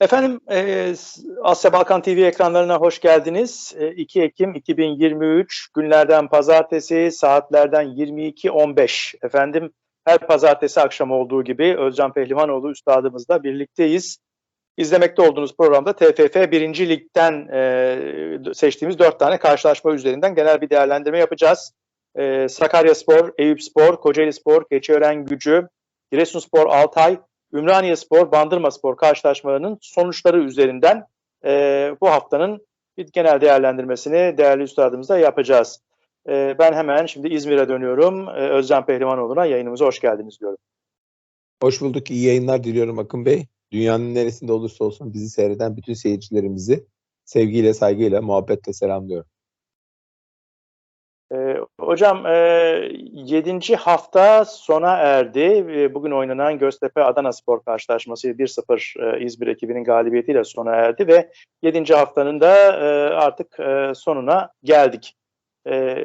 Efendim e, Asya Balkan TV ekranlarına hoş geldiniz. E, 2 Ekim 2023 günlerden pazartesi saatlerden 22.15 efendim her pazartesi akşam olduğu gibi Özcan Pehlivanoğlu üstadımızla birlikteyiz. İzlemekte olduğunuz programda TFF 1. Lig'den e, seçtiğimiz 4 tane karşılaşma üzerinden genel bir değerlendirme yapacağız. E, Sakarya Spor, Eyüp Spor, Kocaeli Spor, Keçiören Gücü, Giresunspor, Altay, Ümraniye Spor, Bandırma Spor karşılaşmalarının sonuçları üzerinden e, bu haftanın bir genel değerlendirmesini değerli üstadımızla yapacağız. E, ben hemen şimdi İzmir'e dönüyorum. E, Özcan Pehlivanoğlu'na yayınımıza hoş geldiniz diyorum. Hoş bulduk. İyi yayınlar diliyorum Akın Bey. Dünyanın neresinde olursa olsun bizi seyreden bütün seyircilerimizi sevgiyle, saygıyla, muhabbetle selamlıyorum. Ee, hocam e, 7. hafta sona erdi. Bugün oynanan Göztepe Adana Spor karşılaşması 1-0 e, İzmir ekibinin galibiyetiyle sona erdi ve 7. haftanın da e, artık e, sonuna geldik. E,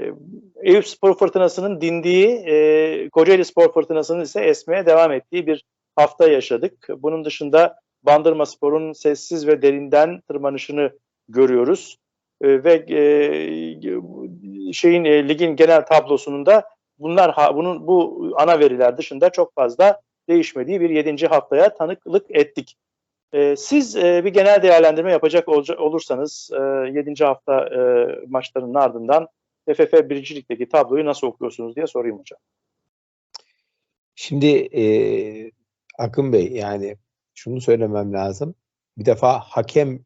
Eyüp Spor fırtınasının dindiği, e, Kocaeli Spor fırtınasının ise esmeye devam ettiği bir hafta yaşadık. Bunun dışında Bandırma Spor'un sessiz ve derinden tırmanışını görüyoruz. E, ve e, şeyin e, ligin genel tablosunda da bunlar ha, bunun bu ana veriler dışında çok fazla değişmediği bir yedinci haftaya tanıklık ettik. E, siz e, bir genel değerlendirme yapacak ol, olursanız e, 7. hafta e, maçlarının ardından TFF 1. Lig'deki tabloyu nasıl okuyorsunuz diye sorayım hocam. Şimdi e, Akın Bey yani şunu söylemem lazım. Bir defa hakem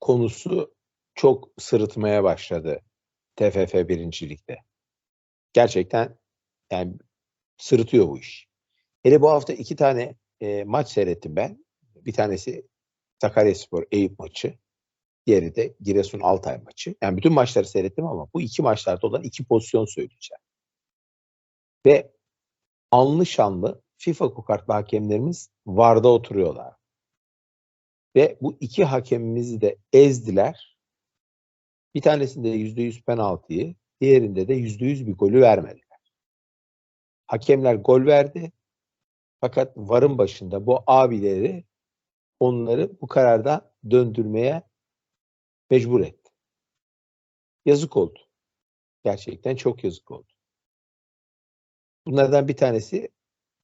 konusu çok sırıtmaya başladı TFF birincilikte. Gerçekten yani sırıtıyor bu iş. Hele bu hafta iki tane e, maç seyrettim ben. Bir tanesi Sakaryaspor Eyüp maçı. Diğeri de Giresun Altay maçı. Yani bütün maçları seyrettim ama bu iki maçlarda olan iki pozisyon söyleyeceğim. Ve anlı şanlı FIFA kokartlı hakemlerimiz VAR'da oturuyorlar. Ve bu iki hakemimizi de ezdiler bir tanesinde %100 penaltıyı, diğerinde de %100 bir golü vermediler. Hakemler gol verdi. Fakat varın başında bu abileri onları bu kararda döndürmeye mecbur etti. Yazık oldu. Gerçekten çok yazık oldu. Bunlardan bir tanesi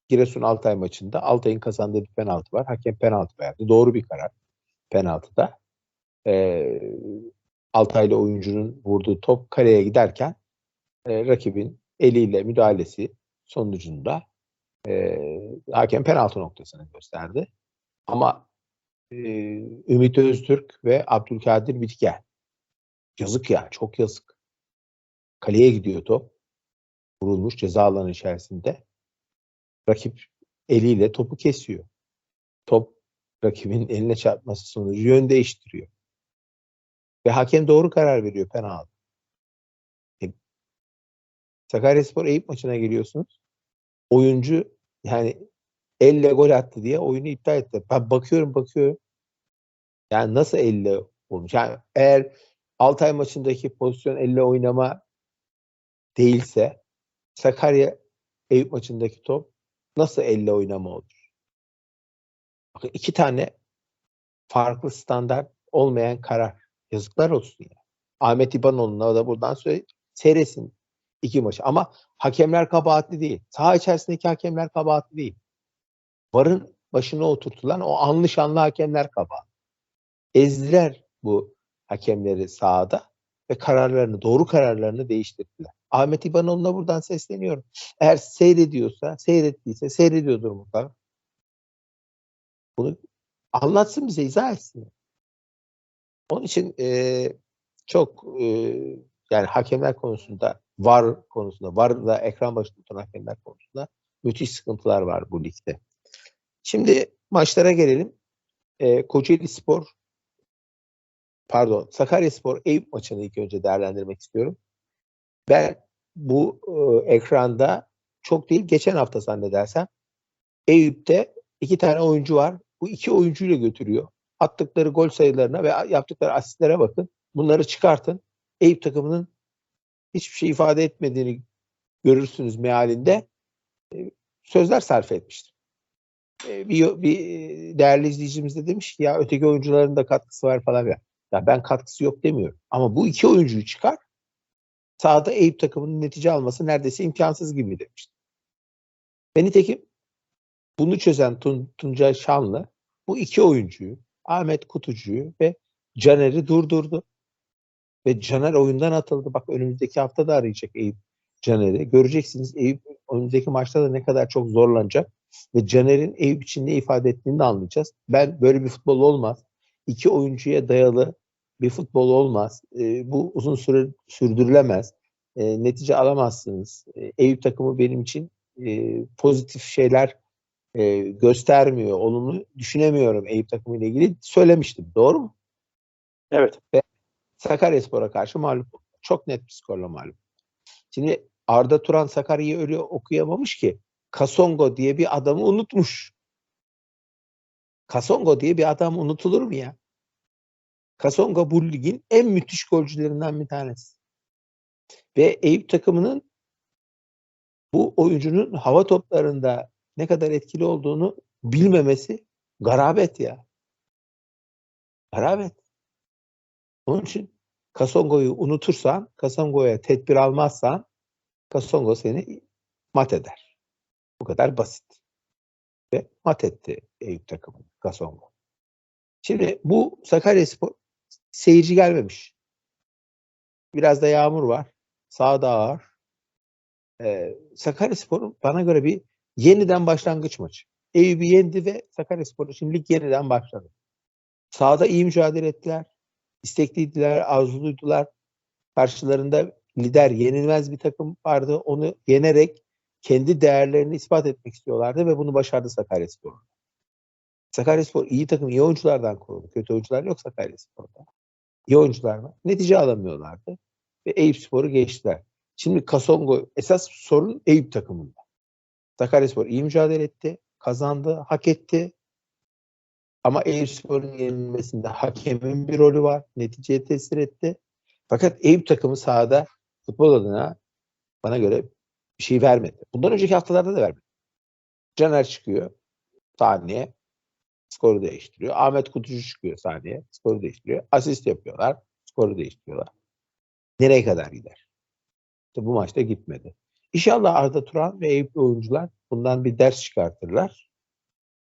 Giresun Altay maçında Altay'ın kazandığı bir penaltı var. Hakem penaltı verdi. Doğru bir karar penaltıda. Ee, Altaylı oyuncunun vurduğu top kaleye giderken e, rakibin eliyle müdahalesi sonucunda e, hakem penaltı noktasını gösterdi. Ama e, Ümit Öztürk ve Abdülkadir Bitken yazık ya çok yazık. Kaleye gidiyor top. Vurulmuş ceza alanı içerisinde. Rakip eliyle topu kesiyor. Top rakibin eline çarpması sonucu yön değiştiriyor. Ve hakem doğru karar veriyor penaltı. E, Sakaryaspor Eyüp maçına geliyorsunuz. Oyuncu yani elle gol attı diye oyunu iptal etti. Ben bakıyorum bakıyorum. Yani nasıl elle olmuş? Yani eğer Altay maçındaki pozisyon elle oynama değilse Sakarya Eyüp maçındaki top nasıl elle oynama olur? Bakın iki tane farklı standart olmayan karar. Yazıklar olsun ya. Ahmet İbanoğlu'na da buradan söyle seyresin iki maçı. Ama hakemler kabahatli değil. Saha içerisindeki hakemler kabahatli değil. Varın başına oturtulan o anlı şanlı hakemler kabahat. Ezdiler bu hakemleri sahada ve kararlarını, doğru kararlarını değiştirdiler. Ahmet İbanoğlu'na buradan sesleniyorum. Eğer seyrediyorsa, seyrettiyse, seyrediyordur mutlaka. Bunu anlatsın bize, izah etsin. Onun için e, çok e, yani hakemler konusunda var konusunda var da ekran başında tutan hakemler konusunda müthiş sıkıntılar var bu ligde. Şimdi maçlara gelelim. E, Kocaeli Spor pardon Sakarya Spor Eyüp maçını ilk önce değerlendirmek istiyorum. Ben bu e, ekranda çok değil geçen hafta zannedersem Eyüp'te iki tane oyuncu var. Bu iki oyuncuyla götürüyor attıkları gol sayılarına ve yaptıkları asistlere bakın. Bunları çıkartın. Eyüp takımının hiçbir şey ifade etmediğini görürsünüz mealinde e, sözler sarf etmiştir. e, bir, bir değerli izleyicimiz de demiş ki ya öteki oyuncuların da katkısı var falan. Ya, ya ben katkısı yok demiyorum. Ama bu iki oyuncuyu çıkar sahada Eyüp takımının netice alması neredeyse imkansız gibi demişti. Ve nitekim bunu çözen Tun, Tuncay Şanlı bu iki oyuncuyu Ahmet Kutucu'yu ve Caner'i durdurdu. Ve Caner oyundan atıldı. Bak önümüzdeki hafta da arayacak Eyüp Caner'i. Göreceksiniz Eyüp önümüzdeki maçta da ne kadar çok zorlanacak. Ve Caner'in Eyüp için ne ifade ettiğini de anlayacağız. Ben böyle bir futbol olmaz. İki oyuncuya dayalı bir futbol olmaz. E, bu uzun süre sürdürülemez. E, netice alamazsınız. E, Eyüp takımı benim için e, pozitif şeyler e, göstermiyor. Olumlu düşünemiyorum Eyüp takımı ile ilgili. Söylemiştim. Doğru mu? Evet. Ve Sakaryaspor'a karşı mağlup Çok net bir skorla mağlup. Şimdi Arda Turan Sakarya'yı öyle okuyamamış ki Kasongo diye bir adamı unutmuş. Kasongo diye bir adam unutulur mu ya? Kasongo bu ligin en müthiş golcülerinden bir tanesi. Ve Eyüp takımının bu oyuncunun hava toplarında ne kadar etkili olduğunu bilmemesi garabet ya. Garabet. Onun için Kasongo'yu unutursan, Kasongo'ya tedbir almazsan Kasongo seni mat eder. Bu kadar basit. Ve mat etti Eyüp takımı Kasongo. Şimdi bu Sakaryaspor seyirci gelmemiş. Biraz da yağmur var. Sağda ağır. Ee, Sakaryaspor'un bana göre bir yeniden başlangıç maçı. Eyüp'ü yendi ve Sakaryaspor şimdi lig yeniden başladı. Sağda iyi mücadele ettiler. İstekliydiler, arzuluydular. Karşılarında lider, yenilmez bir takım vardı. Onu yenerek kendi değerlerini ispat etmek istiyorlardı ve bunu başardı Sakaryaspor. Sakaryaspor iyi takım, iyi oyunculardan kuruldu. Kötü oyuncular yok Sakaryaspor'da. İyi oyuncular var. Netice alamıyorlardı. Ve Eyüp Spor'u geçtiler. Şimdi Kasongo esas sorun Eyüp takımında. Sakaryaspor iyi mücadele etti. Kazandı, hak etti. Ama Eyüp Spor'un yenilmesinde hakemin bir rolü var. Neticeye tesir etti. Fakat Eyüp takımı sahada futbol adına bana göre bir şey vermedi. Bundan önceki haftalarda da vermedi. Caner çıkıyor sahneye skoru değiştiriyor. Ahmet Kutucu çıkıyor sahneye skoru değiştiriyor. Asist yapıyorlar skoru değiştiriyorlar. Nereye kadar gider? İşte bu maçta gitmedi. İnşallah Arda Turan ve Eyüplü oyuncular bundan bir ders çıkartırlar.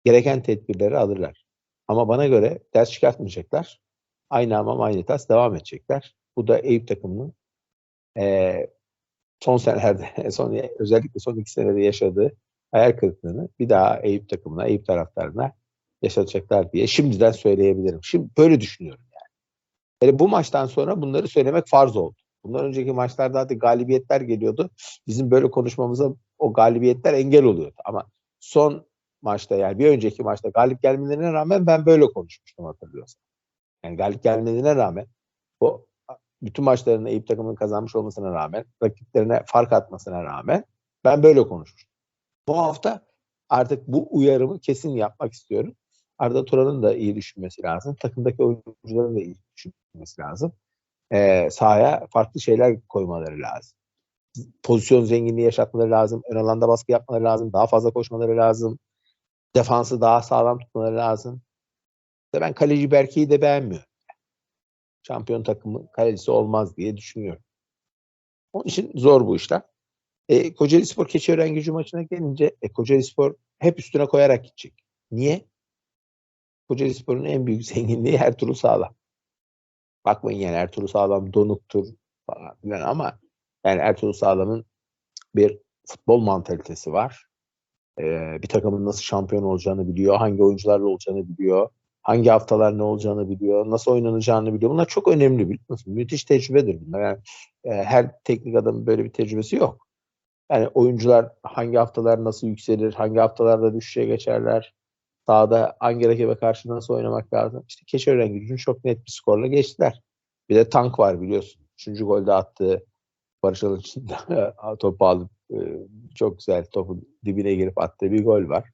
Gereken tedbirleri alırlar. Ama bana göre ders çıkartmayacaklar. Aynı ama aynı tas devam edecekler. Bu da Eyüp takımının e, son senelerde, son, özellikle son iki senede yaşadığı hayal kırıklığını bir daha Eyüp takımına, Eyüp taraftarına yaşatacaklar diye şimdiden söyleyebilirim. Şimdi böyle düşünüyorum yani. yani bu maçtan sonra bunları söylemek farz oldu. Bundan önceki maçlarda hadi galibiyetler geliyordu. Bizim böyle konuşmamıza o galibiyetler engel oluyordu. Ama son maçta yani bir önceki maçta galip gelmelerine rağmen ben böyle konuşmuştum hatırlıyorsan. Yani galip gelmelerine rağmen o bütün maçlarını Eyüp takımının kazanmış olmasına rağmen rakiplerine fark atmasına rağmen ben böyle konuşmuştum. Bu hafta artık bu uyarımı kesin yapmak istiyorum. Arda Turan'ın da iyi düşünmesi lazım. Takımdaki oyuncuların da iyi düşünmesi lazım. Ee, sahaya farklı şeyler koymaları lazım. Pozisyon zenginliği yaşatmaları lazım. Ön alanda baskı yapmaları lazım. Daha fazla koşmaları lazım. Defansı daha sağlam tutmaları lazım. Ben kaleci Berke'yi de beğenmiyorum. Şampiyon takımı kalecisi olmaz diye düşünüyorum. Onun için zor bu işler. E, Kocaeli Spor Keçiören gücü maçına gelince e, Kocaeli Spor hep üstüne koyarak gidecek. Niye? Kocaeli Spor'un en büyük zenginliği Ertuğrul Sağlam. Bakmayın yani Ertuğrul Sağlam donuktur falan filan ama yani Ertuğrul Sağlam'ın bir futbol mantalitesi var. Ee, bir takımın nasıl şampiyon olacağını biliyor, hangi oyuncularla olacağını biliyor, hangi haftalar ne olacağını biliyor, nasıl oynanacağını biliyor. Bunlar çok önemli biliyorsunuz. Müthiş tecrübedir bunlar. Yani e, her teknik adamın böyle bir tecrübesi yok. Yani oyuncular hangi haftalar nasıl yükselir, hangi haftalarda düşüşe geçerler, sahada hangi rakibe karşı nasıl oynamak lazım. İşte Keçiören gücünü çok net bir skorla geçtiler. Bir de tank var biliyorsun. Üçüncü golde attığı Barış Alıç'ın topu alıp e, çok güzel topun dibine girip attığı bir gol var.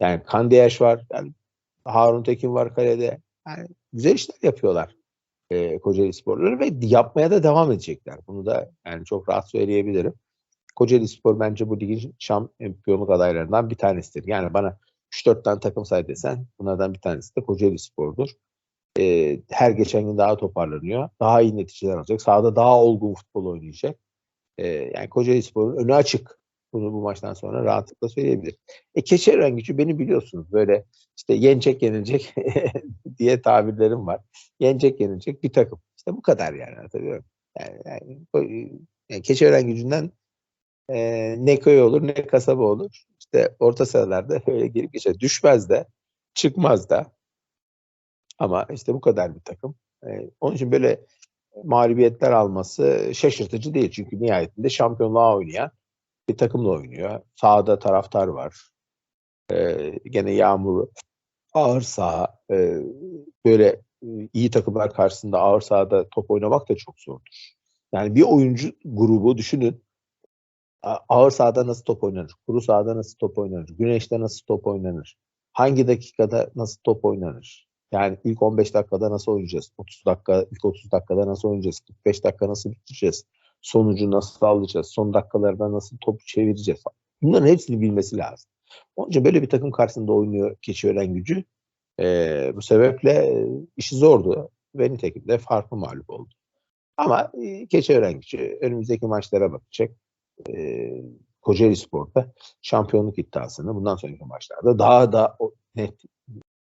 Yani Kandiyaş var. Yani Harun Tekin var kalede. Yani güzel işler yapıyorlar e, Kocaeli Sporları ve yapmaya da devam edecekler. Bunu da yani çok rahat söyleyebilirim. Kocaeli Spor bence bu ligin şampiyonluk adaylarından bir tanesidir. Yani bana 3-4 tane takım say desen bunlardan bir tanesi de Kocaeli Spor'dur. E, her geçen gün daha toparlanıyor. Daha iyi neticeler alacak. Sahada daha olgun futbol oynayacak. E, yani Kocaeli Spor'un önü açık. Bunu bu maçtan sonra rahatlıkla söyleyebilir. E Keçiören gücü beni biliyorsunuz böyle işte yenecek yenilecek diye tabirlerim var. Yenecek yenilecek bir takım. İşte bu kadar yani hatırlıyorum. Yani, yani, yani Keçiören gücünden e, ne köy olur ne kasaba olur. İşte orta sıralarda öyle gelip geçer. Düşmez de çıkmaz da ama işte bu kadar bir takım. E, onun için böyle mağlubiyetler alması şaşırtıcı değil. Çünkü nihayetinde şampiyonluğa oynayan bir takımla oynuyor. Sağda taraftar var. Ee, gene yağmur, ağır saha. Ee, böyle e, iyi takımlar karşısında ağır sahada top oynamak da çok zordur. Yani bir oyuncu grubu düşünün. Ağır sahada nasıl top oynanır? Kuru sahada nasıl top oynanır? Güneşte nasıl top oynanır? Hangi dakikada nasıl top oynanır? Yani ilk 15 dakikada nasıl oynayacağız? 30 dakika, ilk 30 dakikada nasıl oynayacağız? 45 dakika nasıl bitireceğiz? sonucu nasıl alacağız, son dakikalarda nasıl topu çevireceğiz. Bunların hepsini bilmesi lazım. Onun için böyle bir takım karşısında oynuyor Keçiören gücü. Ee, bu sebeple işi zordu ve nitekim de farklı mağlup oldu. Ama e, Keçiören gücü önümüzdeki maçlara bakacak. Ee, Kocaeli Spor'da şampiyonluk iddiasını bundan sonraki maçlarda daha da net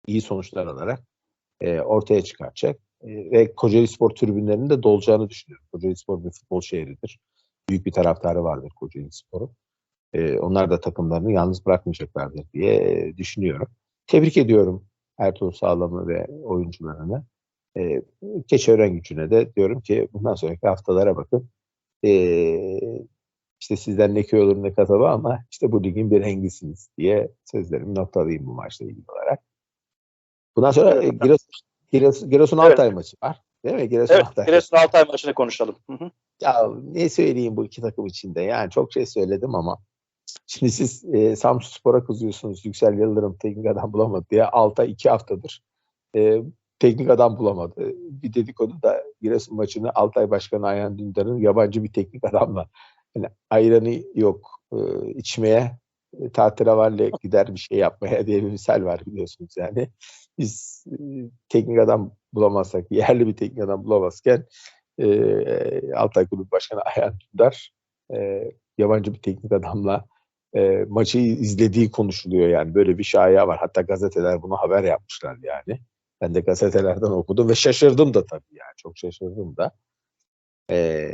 iyi sonuçlar alarak e, ortaya çıkartacak. Ee, ve Kocaeli Spor tribünlerinin de dolacağını düşünüyorum. Kocaeli Spor bir futbol şehridir. Büyük bir taraftarı vardır Kocaeli Spor'un. E, onlar da takımlarını yalnız bırakmayacaklardır diye e, düşünüyorum. Tebrik ediyorum Ertuğrul Sağlam'ı ve oyuncularını. E, Keçiören gücüne de diyorum ki bundan sonraki haftalara bakın. E, işte sizden ne köy olur ne kasaba ama işte bu ligin bir rengisiniz diye sözlerimi noktalayayım bu maçla ilgili olarak. Bundan sonra evet. Giresun, Giresun, Giresun evet. Altay maçı var. Değil mi? Giresun evet, Altay. Giresun Altay maçını konuşalım. Hı hı. Ya ne söyleyeyim bu iki takım içinde? Yani çok şey söyledim ama şimdi siz e, Samsun Spor'a kızıyorsunuz. Yüksel Yıldırım teknik adam bulamadı diye. Altay iki haftadır e, teknik adam bulamadı. Bir dedikodu da Giresun maçını Altay Başkanı Ayhan Dündar'ın yabancı bir teknik adamla yani ayranı yok e, içmeye tatile gider bir şey yapmaya diye bir misal var biliyorsunuz yani biz e, teknik adam bulamazsak, yerli bir teknik adam bulamazken e, Altay Kulüp Başkanı Ayhan Dündar e, yabancı bir teknik adamla e, maçı izlediği konuşuluyor yani. Böyle bir şaya var. Hatta gazeteler bunu haber yapmışlar yani. Ben de gazetelerden okudum ve şaşırdım da tabii yani. Çok şaşırdım da. E,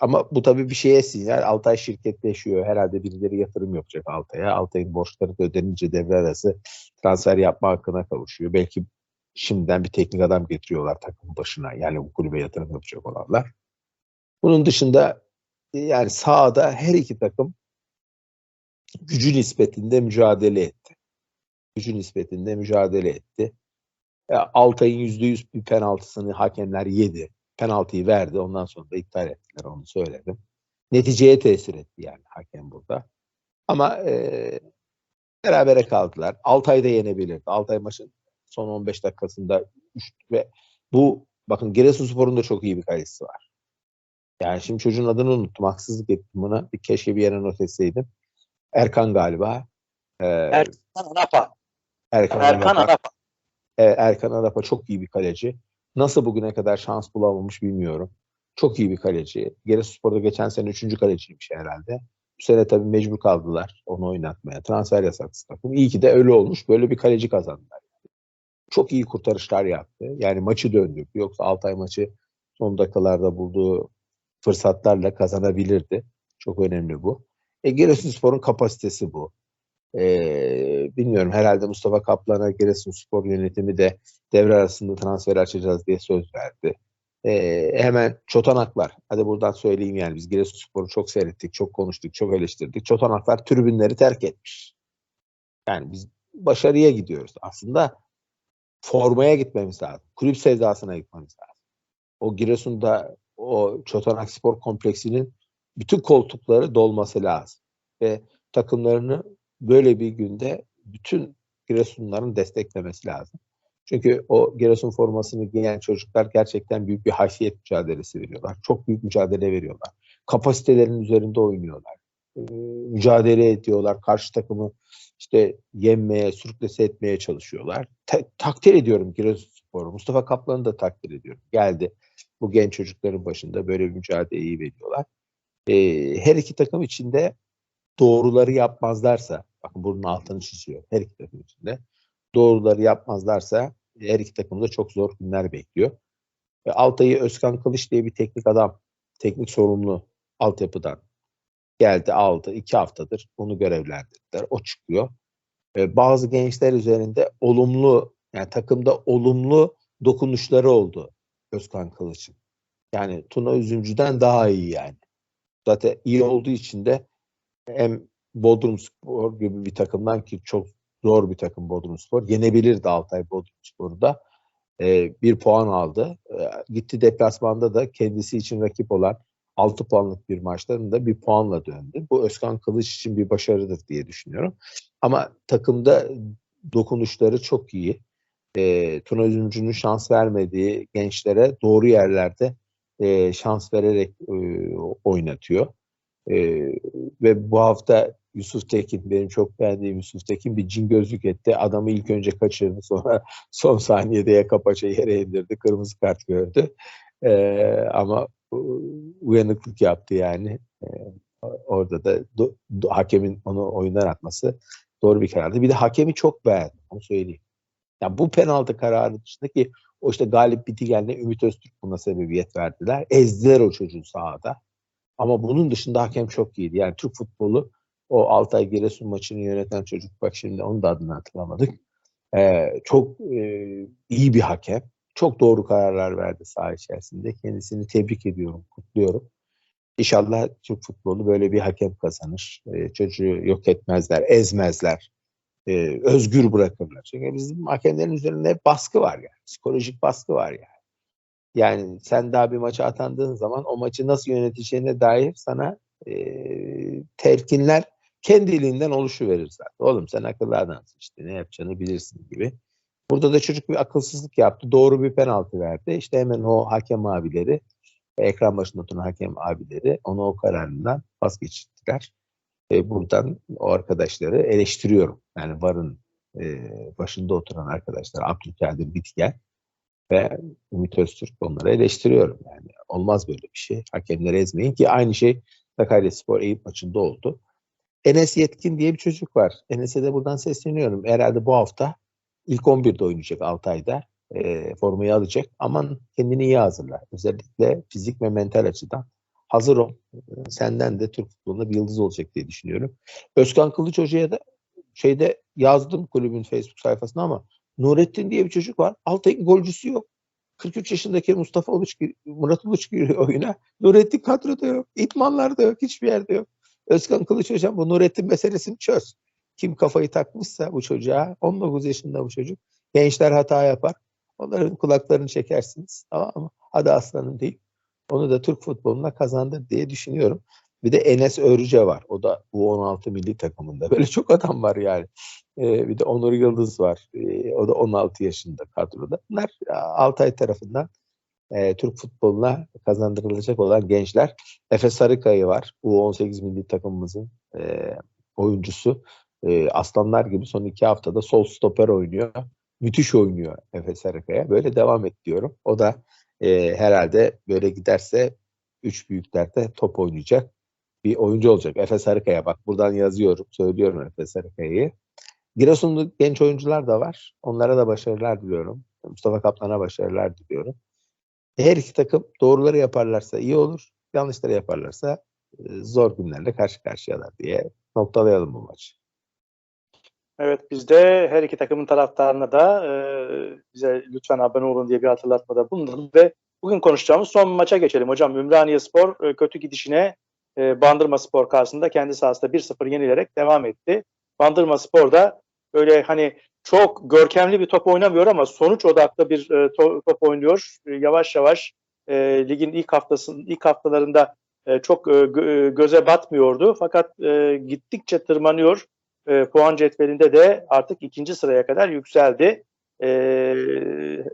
ama bu tabii bir şeye sinyal. Altay şirketleşiyor. Herhalde birileri yatırım yapacak Altay'a. Altay'ın borçları da ödenince devre arası transfer yapma hakkına kavuşuyor. Belki şimdiden bir teknik adam getiriyorlar takım başına. Yani bu kulübe yatırım yapacak olanlar. Bunun dışında yani sahada her iki takım gücü nispetinde mücadele etti. Gücü nispetinde mücadele etti. Altay'ın %100 bir penaltısını hakemler yedi penaltıyı verdi. Ondan sonra da iptal ettiler onu söyledim. Neticeye tesir etti yani hakem burada. Ama e, berabere kaldılar. Altay da yenebilirdi. Altay maçın son 15 dakikasında ve bu bakın Giresunspor'un da çok iyi bir kalecisi var. Yani şimdi çocuğun adını unuttum. Haksızlık ettim buna. Bir keşke bir yere not etseydim. Erkan galiba. Ee, Erkan Anapa. Erkan, Erkan Anapa. Anapa. Ee, Erkan Anapa çok iyi bir kaleci. Nasıl bugüne kadar şans bulamamış bilmiyorum. Çok iyi bir kaleci. Giresunspor'da geçen sene üçüncü kaleciymiş herhalde. Bu sene tabii mecbur kaldılar onu oynatmaya. Transfer yasaksı takım. İyi ki de öyle olmuş. Böyle bir kaleci kazandılar. Çok iyi kurtarışlar yaptı. Yani maçı döndürdü. Yoksa Altay maçı son dakikalarda bulduğu fırsatlarla kazanabilirdi. Çok önemli bu. E, Giresunspor'un kapasitesi bu. E, bilmiyorum herhalde Mustafa Kaplan'a Giresunspor yönetimi de devre arasında transfer açacağız diye söz verdi. E, hemen çotanaklar. Hadi buradan söyleyeyim yani biz Giresunspor'u çok seyrettik, çok konuştuk, çok eleştirdik. Çotanaklar tribünleri terk etmiş. Yani biz başarıya gidiyoruz. Aslında formaya gitmemiz lazım. Kulüp sevdasına gitmemiz lazım. O Giresun'da o Çotanak Spor Kompleksinin bütün koltukları dolması lazım. Ve takımlarını böyle bir günde bütün Giresunların desteklemesi lazım. Çünkü o Giresun formasını giyen çocuklar gerçekten büyük bir haysiyet mücadelesi veriyorlar. Çok büyük mücadele veriyorlar. Kapasitelerinin üzerinde oynuyorlar. mücadele ediyorlar. Karşı takımı işte yenmeye, sürüklese etmeye çalışıyorlar. Ta- takdir ediyorum Giresunspor'u. Mustafa Kaplan'ı da takdir ediyorum. Geldi. Bu genç çocukların başında böyle bir mücadeleyi veriyorlar. Ee, her iki takım içinde doğruları yapmazlarsa, bakın bunun altını çiziyor her iki takım içinde. Doğruları yapmazlarsa her iki takımda çok zor günler bekliyor. E, Altay'ı Özkan Kılıç diye bir teknik adam, teknik sorumlu altyapıdan geldi aldı. iki haftadır onu görevlendirdiler. O çıkıyor. E, bazı gençler üzerinde olumlu yani takımda olumlu dokunuşları oldu Özkan Kılıç'ın. Yani Tuna Üzümcü'den daha iyi yani. Zaten iyi olduğu için de hem Bodrum Spor gibi bir takımdan ki çok zor bir takım Bodrum Spor. Yenebilirdi Altay Bodrum Spor'u da. E, bir puan aldı. E, gitti deplasmanda da kendisi için rakip olan 6 puanlık bir maçlarında bir puanla döndü. Bu Özkan Kılıç için bir başarıdır diye düşünüyorum. Ama takımda dokunuşları çok iyi. E, Tuna Üzümcü'nün şans vermediği gençlere doğru yerlerde e, şans vererek e, oynatıyor. E, ve bu hafta Yusuf Tekin, benim çok beğendiğim Yusuf Tekin bir cin gözlük etti. Adamı ilk önce kaçırdı sonra son saniyede yaka paça yere indirdi. Kırmızı kart gördü. E, ama uyanıklık yaptı yani. E, orada da do, do, hakemin onu oyundan atması doğru bir karardı. Bir de hakemi çok beğendim. Onu söyleyeyim. Yani bu penaltı kararı dışındaki o işte Galip Bitigel'le Ümit Öztürk buna sebebiyet verdiler. Ezdiler o çocuğu sahada. Ama bunun dışında hakem çok iyiydi. Yani Türk futbolu o Altay Giresun maçını yöneten çocuk bak şimdi onun da adını hatırlamadık. Ee, çok e, iyi bir hakem. Çok doğru kararlar verdi saha içerisinde. Kendisini tebrik ediyorum, kutluyorum. İnşallah Türk futbolu böyle bir hakem kazanır. Ee, çocuğu yok etmezler, ezmezler. Ee, özgür bırakırlar. Çünkü bizim hakemlerin üzerinde baskı var yani. Psikolojik baskı var yani. Yani sen daha bir maça atandığın zaman o maçı nasıl yöneteceğine dair sana e, telkinler kendiliğinden oluşuverir zaten. Oğlum sen akıllı adamsın işte ne yapacağını bilirsin gibi. Burada da çocuk bir akılsızlık yaptı. Doğru bir penaltı verdi. İşte hemen o hakem abileri, ekran başında oturan hakem abileri onu o kararından vazgeçirdiler. E, buradan o arkadaşları eleştiriyorum. Yani VAR'ın e, başında oturan arkadaşlar Abdülkadir Bitken ve Ümit Öztürk onları eleştiriyorum. Yani olmaz böyle bir şey. Hakemleri ezmeyin ki aynı şey Sakarya Spor Eyüp maçında oldu. Enes Yetkin diye bir çocuk var. Enes'e de buradan sesleniyorum. Herhalde bu hafta ilk 11'de oynayacak 6 ayda. E, formayı alacak. Aman kendini iyi hazırla. Özellikle fizik ve mental açıdan. Hazır ol. Senden de Türk futbolunda bir yıldız olacak diye düşünüyorum. Özkan Kılıç Hoca'ya da şeyde yazdım kulübün Facebook sayfasına ama Nurettin diye bir çocuk var. Altay'ın golcüsü yok. 43 yaşındaki Mustafa Uluç, Murat Uluç giriyor oyuna. Nurettin kadroda yok. İtmanlarda yok. Hiçbir yerde yok. Özkan Kılıç hocam bu Nurettin meselesini çöz. Kim kafayı takmışsa bu çocuğa 19 yaşında bu çocuk. Gençler hata yapar. Onların kulaklarını çekersiniz. Tamam mı? Hadi aslanım değil. Onu da Türk futboluna kazandır diye düşünüyorum. Bir de Enes Örüce var. O da bu 16 milli takımında. Böyle çok adam var yani. Ee, bir de Onur Yıldız var. Ee, o da 16 yaşında kadroda. Bunlar Altay tarafından e, Türk futboluna kazandırılacak olan gençler. Efe Sarıkaya var. U18 milli takımımızın e, oyuncusu. E, aslanlar gibi son iki haftada sol stoper oynuyor. Müthiş oynuyor Efe Sarıkaya. Böyle devam et diyorum. O da e, herhalde böyle giderse üç büyüklerde top oynayacak bir oyuncu olacak. Efe Sarıkaya bak buradan yazıyorum, söylüyorum Efe Sarıkaya'yı. Giresunlu genç oyuncular da var. Onlara da başarılar diliyorum. Mustafa Kaplan'a başarılar diliyorum. Her iki takım doğruları yaparlarsa iyi olur. Yanlışları yaparlarsa e, zor günlerle karşı karşıyalar diye noktalayalım bu maçı. Evet biz de her iki takımın taraftarına da e, bize lütfen abone olun diye bir hatırlatmada bulunalım ve bugün konuşacağımız son maça geçelim. Hocam Ümraniye Spor e, kötü gidişine e, Bandırma Spor karşısında kendi sahasında 1-0 yenilerek devam etti. Bandırma Spor da böyle hani çok görkemli bir top oynamıyor ama sonuç odaklı bir e, to- top oynuyor. E, yavaş yavaş e, ligin ilk haftasının ilk haftalarında e, çok e, gö- göze batmıyordu. Fakat e, gittikçe tırmanıyor. E, puan cetvelinde de artık ikinci sıraya kadar yükseldi. E,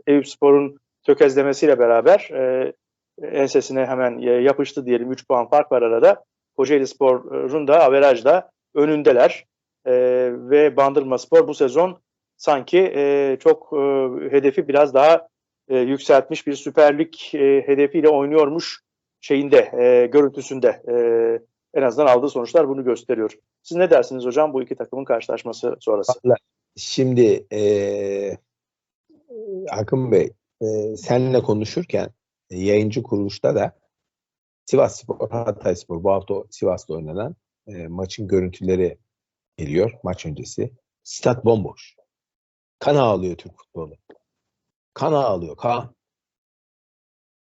Eyüp Spor'un tökezlemesiyle beraber e, ensesine hemen yapıştı diyelim. 3 puan fark var arada. Kocaeli Spor'un da averajda önündeler. E, ve Bandırma Spor bu sezon sanki e, çok e, hedefi biraz daha e, yükseltmiş bir Süper Lig e, hedefiyle oynuyormuş şeyinde, e, görüntüsünde. E, en azından aldığı sonuçlar bunu gösteriyor. Siz ne dersiniz hocam bu iki takımın karşılaşması sonrası? Şimdi e, Akın Bey e, seninle konuşurken e, yayıncı kuruluşta da Sivas Spor, Hatay Spor bu hafta Sivas'ta oynanan e, maçın görüntüleri geliyor maç öncesi. Stat bomboş. Kan ağlıyor Türk futbolu. Kan ağlıyor. Kan.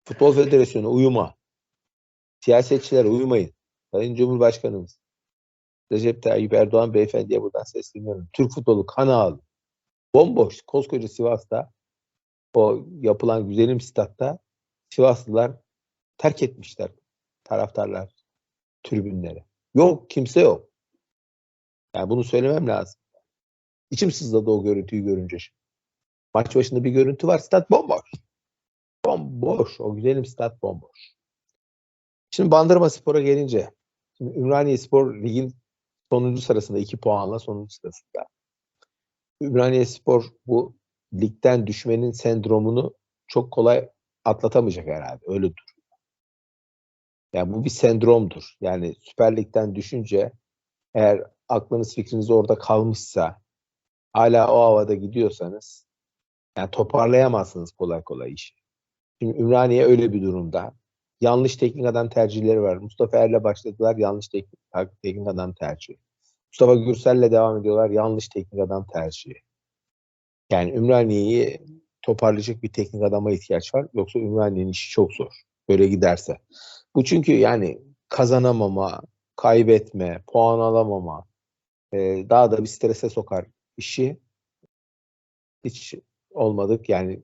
Futbol Federasyonu uyuma. Siyasetçiler uyumayın. Sayın Cumhurbaşkanımız Recep Tayyip Erdoğan beyefendiye buradan sesleniyorum. Türk futbolu kan ağlıyor. Bomboş. Koskoca Sivas'ta o yapılan güzelim statta Sivaslılar terk etmişler taraftarlar tribünleri. Yok kimse yok. Yani bunu söylemem lazım. İçim sızladı o görüntüyü görünce. Maç başında bir görüntü var. Stat bomboş. Bomboş. O güzelim stat bomboş. Şimdi Bandırma Spor'a gelince şimdi Ümraniye Spor ligin sonuncu sırasında iki puanla sonuncu sırasında. Ümraniye Spor bu ligden düşmenin sendromunu çok kolay atlatamayacak herhalde. Öyle dur. Yani bu bir sendromdur. Yani Süper Lig'den düşünce eğer aklınız fikriniz orada kalmışsa hala o havada gidiyorsanız yani toparlayamazsınız kolay kolay işi. Şimdi Ümraniye öyle bir durumda. Yanlış teknik adam tercihleri var. Mustafa Er'le başladılar. Yanlış teknik, teknik adam tercihi. Mustafa Gürsel'le devam ediyorlar. Yanlış teknik adam tercihi. Yani Ümraniye'yi toparlayacak bir teknik adama ihtiyaç var. Yoksa Ümraniye'nin işi çok zor. Böyle giderse. Bu çünkü yani kazanamama, kaybetme, puan alamama e, daha da bir strese sokar işi. Hiç olmadık yani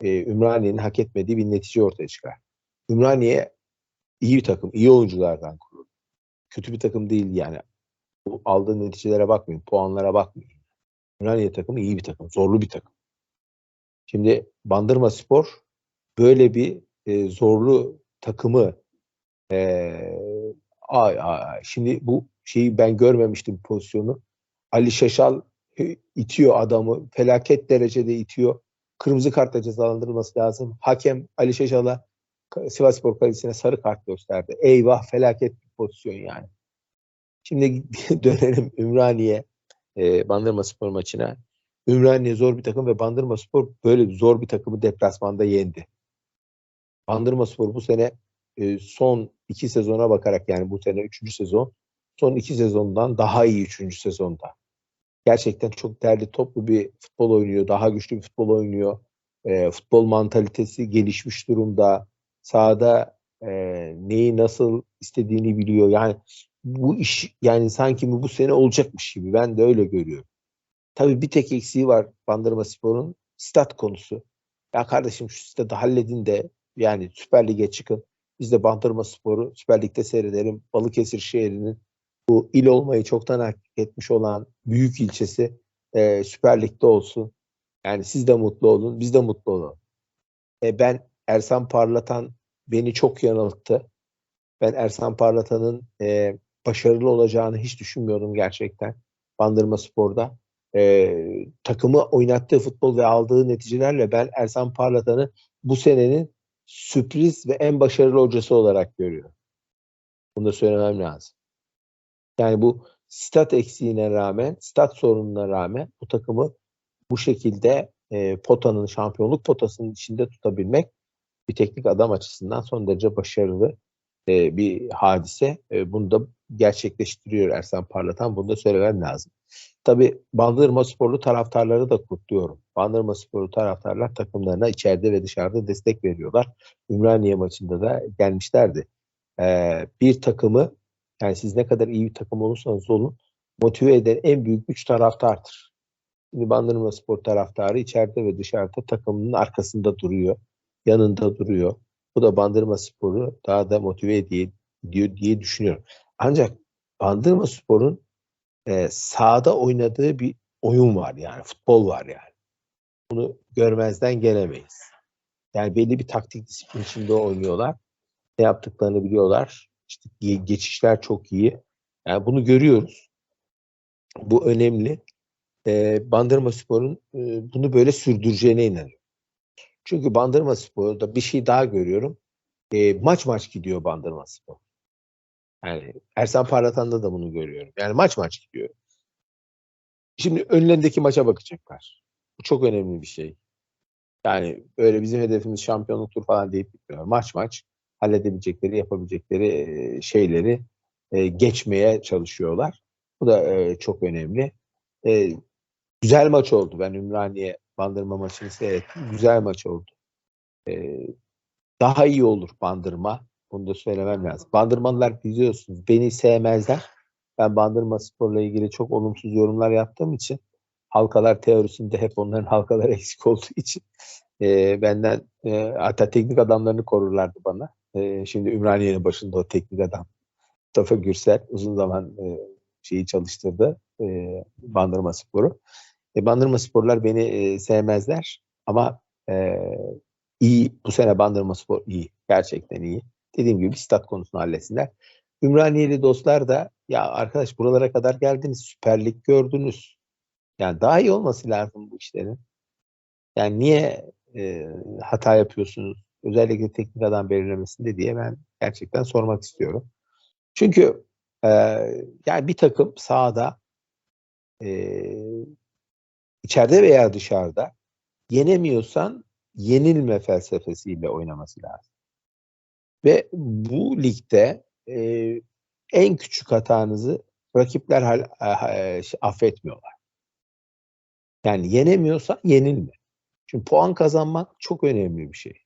e, Ümraniye'nin hak etmediği bir netice ortaya çıkar. Ümraniye iyi bir takım, iyi oyunculardan kurulu. Kötü bir takım değil yani. Bu aldığı neticelere bakmayın, puanlara bakmayın. Ümraniye takımı iyi bir takım, zorlu bir takım. Şimdi Bandırma Spor böyle bir e, zorlu takımı e, ay, ay, şimdi bu şeyi ben görmemiştim pozisyonu. Ali Şaşal itiyor adamı. Felaket derecede itiyor. Kırmızı kartla cezalandırılması lazım. Hakem Ali Şaşal'a Sivasspor Kalesi'ne sarı kart gösterdi. Eyvah felaket bir pozisyon yani. Şimdi dönelim Ümraniye e, Bandırma Spor maçına. Ümraniye zor bir takım ve Bandırma Spor böyle zor bir takımı deplasmanda yendi. Bandırma Spor bu sene e, son iki sezona bakarak yani bu sene üçüncü sezon son iki sezondan daha iyi üçüncü sezonda. Gerçekten çok değerli toplu bir futbol oynuyor. Daha güçlü bir futbol oynuyor. E, futbol mantalitesi gelişmiş durumda. Sahada e, neyi nasıl istediğini biliyor. Yani bu iş yani sanki bu sene olacakmış gibi. Ben de öyle görüyorum. Tabii bir tek eksiği var Bandırma Spor'un stat konusu. Ya kardeşim şu stadı halledin de yani Süper Lig'e çıkın. Biz de Bandırma Spor'u Süper Lig'de seyredelim. Balıkesir şehrinin bu il olmayı çoktan hak etmiş olan büyük ilçesi e, Süper Lig'de olsun. Yani siz de mutlu olun, biz de mutlu olalım. E, ben Ersan Parlatan beni çok yanılttı. Ben Ersan Parlatan'ın e, başarılı olacağını hiç düşünmüyordum gerçekten. Bandırma Spor'da. E, takımı oynattığı futbol ve aldığı neticelerle ben Ersan Parlatan'ı bu senenin sürpriz ve en başarılı hocası olarak görüyorum. Bunu da söylemem lazım. Yani bu stat eksiğine rağmen, stat sorununa rağmen bu takımı bu şekilde e, potanın, şampiyonluk potasının içinde tutabilmek bir teknik adam açısından son derece başarılı e, bir hadise. E, bunu da gerçekleştiriyor Ersan Parlatan. Bunu da söylemem lazım. Tabi Bandırma Sporlu taraftarları da kutluyorum. Bandırma Sporlu taraftarlar takımlarına içeride ve dışarıda destek veriyorlar. Ümraniye maçında da gelmişlerdi. Ee, bir takımı yani siz ne kadar iyi bir takım olursanız olun motive eden en büyük güç taraftardır. Şimdi Bandırma Spor taraftarı içeride ve dışarıda takımının arkasında duruyor. Yanında duruyor. Bu da Bandırma Spor'u daha da motive ediyor diye düşünüyorum. Ancak Bandırma Spor'un e, sahada oynadığı bir oyun var yani futbol var yani. Bunu görmezden gelemeyiz. Yani belli bir taktik disiplin içinde oynuyorlar. Ne yaptıklarını biliyorlar. işte geçişler çok iyi. Yani bunu görüyoruz. Bu önemli. E, Bandırma Spor'un e, bunu böyle sürdüreceğine inanıyorum. Çünkü Bandırma Spor'da bir şey daha görüyorum. E, maç maç gidiyor Bandırma Spor. Yani Ersan Parlatan'da da bunu görüyorum. Yani maç maç gidiyor. Şimdi önlerindeki maça bakacaklar. Bu çok önemli bir şey. Yani öyle bizim hedefimiz şampiyonluktur falan deyip bitmiyor. Maç maç halledebilecekleri, yapabilecekleri şeyleri geçmeye çalışıyorlar. Bu da çok önemli. güzel maç oldu. Ben Ümraniye Bandırma maçını seyrettim. Güzel maç oldu. daha iyi olur Bandırma. Bunu da söylemem lazım. Bandırmalılar biliyorsunuz beni sevmezler. Ben Bandırma Spor'la ilgili çok olumsuz yorumlar yaptığım için halkalar teorisinde hep onların halkalar eksik olduğu için e, benden e, hatta teknik adamlarını korurlardı bana. E, şimdi Ümraniye'nin başında o teknik adam Mustafa Gürsel uzun zaman e, şeyi çalıştırdı e, Bandırma Spor'u. E, Bandırma Sporlar beni e, sevmezler ama e, iyi bu sene Bandırma Spor iyi. Gerçekten iyi. Dediğim gibi stat konusunu halletsinler. Ümraniyeli dostlar da ya arkadaş buralara kadar geldiniz Süper Lig gördünüz. Yani daha iyi olması lazım bu işlerin. Yani niye e, hata yapıyorsunuz? Özellikle teknik adam belirlemesinde diye ben gerçekten sormak istiyorum. Çünkü e, yani bir takım sahada e, içeride veya dışarıda yenemiyorsan yenilme felsefesiyle oynaması lazım. Ve bu ligde e, en küçük hatanızı rakipler hal, e, affetmiyorlar. Yani yenemiyorsan yenilme. Çünkü puan kazanmak çok önemli bir şey.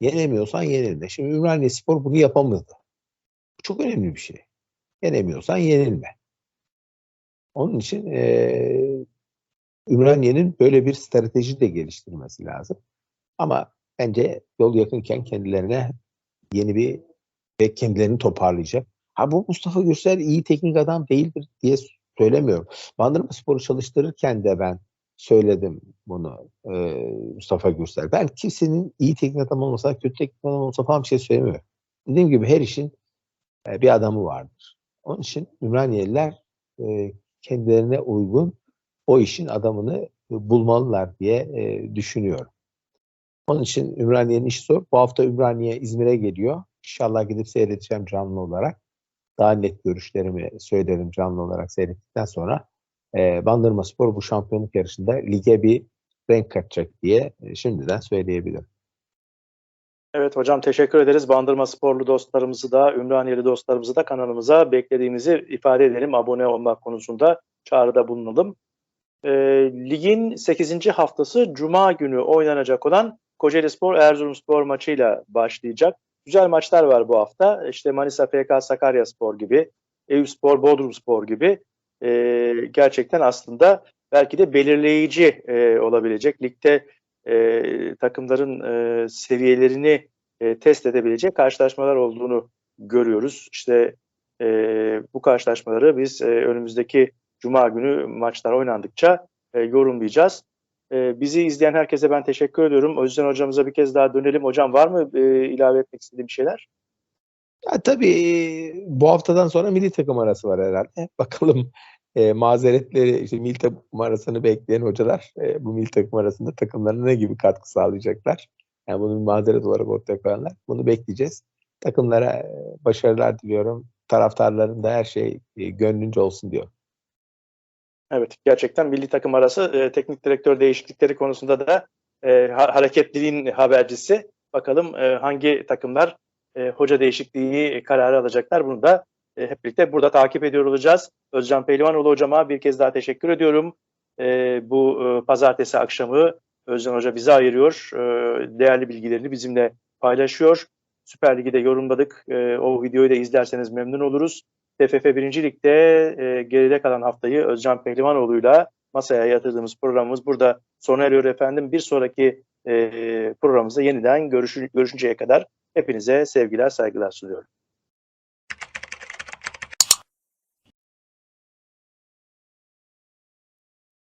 Yenemiyorsan yenilme. Şimdi Ümraniye Spor bunu yapamadı. Çok önemli bir şey. Yenemiyorsan yenilme. Onun için e, Ümraniye'nin böyle bir strateji de geliştirmesi lazım. Ama bence yol yakınken kendilerine yeni bir ve kendilerini toparlayacak. Ha bu Mustafa Gürsel iyi teknik adam değildir diye söylemiyorum. Bandırma Spor'u çalıştırırken de ben söyledim bunu e, Mustafa Gürsel. Ben kimsenin iyi teknik adam olmasa, kötü teknik adam olmasa falan bir şey söylemiyorum. Dediğim gibi her işin e, bir adamı vardır. Onun için Ümraniyeliler e, kendilerine uygun o işin adamını bulmalılar diye e, düşünüyorum. Onun için Ümraniye'nin işi zor. Bu hafta Ümraniye İzmir'e geliyor. İnşallah gidip seyredeceğim canlı olarak. Daha net görüşlerimi söylerim canlı olarak seyrettikten sonra. E, Bandırma Spor bu şampiyonluk yarışında lige bir renk katacak diye e, şimdiden söyleyebilirim. Evet hocam teşekkür ederiz. Bandırma sporlu dostlarımızı da, Ümraniyeli dostlarımızı da kanalımıza beklediğimizi ifade edelim. Abone olmak konusunda çağrıda bulunalım. E, ligin 8. haftası Cuma günü oynanacak olan Kocaeli Spor Erzurum Spor maçıyla başlayacak. Güzel maçlar var bu hafta. İşte Manisa FK Sakarya Spor gibi, Eyüp Spor Bodrum Spor gibi e, gerçekten aslında belki de belirleyici e, olabilecek. Ligde e, takımların e, seviyelerini e, test edebilecek karşılaşmalar olduğunu görüyoruz. İşte e, bu karşılaşmaları biz e, önümüzdeki Cuma günü maçlar oynandıkça e, yorumlayacağız. E, bizi izleyen herkese ben teşekkür ediyorum. O yüzden hocamıza bir kez daha dönelim. Hocam var mı e, ilave etmek istediğim şeyler? Ya tabii bu haftadan sonra milli takım arası var herhalde. Bakalım e, mazeretleri, işte milli takım arasını bekleyen hocalar e, bu milli takım arasında takımlarına ne gibi katkı sağlayacaklar? Yani bunu bir mazeret olarak ortaya koyanlar. Bunu bekleyeceğiz. Takımlara e, başarılar diliyorum. Taraftarların da her şey e, gönlünce olsun diyor. Evet, gerçekten milli takım arası e, teknik direktör değişiklikleri konusunda da e, hareketliliğin habercisi. Bakalım e, hangi takımlar e, hoca değişikliği kararı alacaklar. Bunu da e, hep birlikte burada takip ediyor olacağız. Özcan Pehlivanoğlu hocama bir kez daha teşekkür ediyorum. E, bu e, pazartesi akşamı Özcan Hoca bize ayırıyor. E, değerli bilgilerini bizimle paylaşıyor. Süper Lig'i de yorumladık. E, o videoyu da izlerseniz memnun oluruz. TFF 1. Lig'de e, geride kalan haftayı Özcan Pehlivanoğlu'yla masaya yatırdığımız programımız burada sona eriyor efendim. Bir sonraki e, programımızda yeniden görüşü, görüşünceye kadar hepinize sevgiler, saygılar sunuyorum.